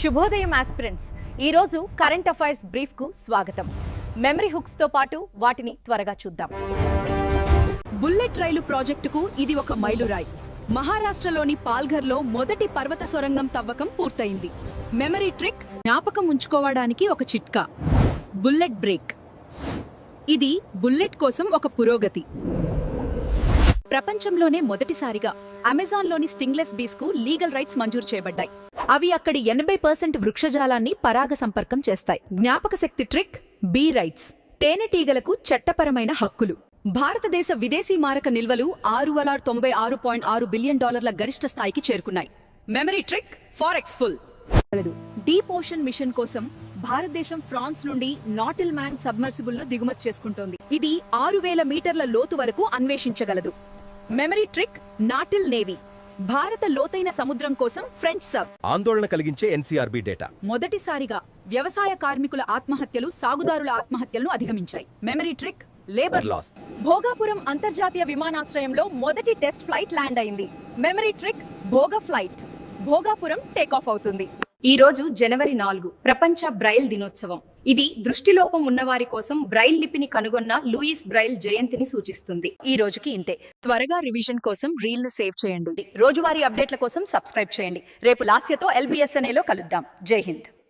శుభోదయం ఆస్పిరెంట్స్ ఈరోజు current affairs బ్రీఫ్కు స్వాగతం. మెమరీ హుక్స్తో పాటు వాటిని త్వరగా చూద్దాం. బుల్లెట్ రైలు ప్రాజెక్టుకు ఇది ఒక మైలురాయి. మహారాష్ట్రలోని పాల్ఘర్లో మొదటి పర్వత సొరంగం తవ్వకం పూర్తయింది. మెమరీ ట్రిక్ జ్ఞాపకం ఉంచుకోవడానికి ఒక చిట్కా. Bullet break. ఇది బుల్లెట్ కోసం ఒక పురోగతి. ప్రపంచంలోనే మొదటిసారిగా అమెజాన్లోని స్టింగ్లెస్ బీస్కు లీగల్ రైట్స్ మంజూరు చేయబడ్డాయి. అవి అక్కడి ఎనభై పర్సెంట్ వృక్షజాలాన్ని పరాగ సంపర్కం చేస్తాయి. జ్ఞాపక శక్తి ట్రిక్ బీ రైట్స్. తేనెటీగలకు చట్టపరమైన హక్కులు. భారతదేశ విదేశీ మారక నిల్వలు ఆరు వేల తొంభై ఆరు పాయింట్ ఆరు బిలియన్ డాలర్ల గరిష్ట స్థాయికి చేరుకున్నాయి. Memory trick forex full. Deep ocean mission కోసం భారతదేశం ఫ్రాన్స్ నుండి నాటిల్ మ్యాన్ సబ్మర్సిబుల్ను దిగుమతి చేసుకుంటోంది. ఇది ఆరు వేల మీటర్ల లోతు వరకు అన్వేషించగలదు. మెమరీ ట్రిక్ నాటిల్ నేవీ. భారత లోతైన సముద్రం కోసం ఫ్రెంచ్ సబ్. ఆందోళన కలిగించే ఎన్సీఆర్బీ డేటా. మొదటిసారిగా వ్యవసాయ కార్మికుల ఆత్మహత్యలు సాగుదారుల ఆత్మహత్యలను అధిగమించాయి. Memory trick labour loss Bhogapuram అంతర్జాతీయ విమానాశ్రయంలో మొదటి టెస్ట్ ఫ్లైట్ ల్యాండ్ అయింది. Memory trick Bhoga flight. Bhogapuram take off అవుతుంది. ఈ రోజు జనవరి నాలుగు ప్రపంచ బ్రైల్ దినోత్సవం. ఇది దృష్టిలోపం ఉన్నవారి కోసం బ్రైల్ లిపిని కనుగొన్న లూయిస్ బ్రైల్ జయంతిని సూచిస్తుంది. ఈ రోజుకి ఇంతే. త్వరగా రివిజన్ కోసం రీల్ను సేవ్ చేయండి. రోజువారీ అప్డేట్ల కోసం సబ్స్క్రైబ్ చేయండి. రేపు లాస్యతో ఎల్బిఎస్ఎన్ఏలో కలుద్దాం. జై హింద్.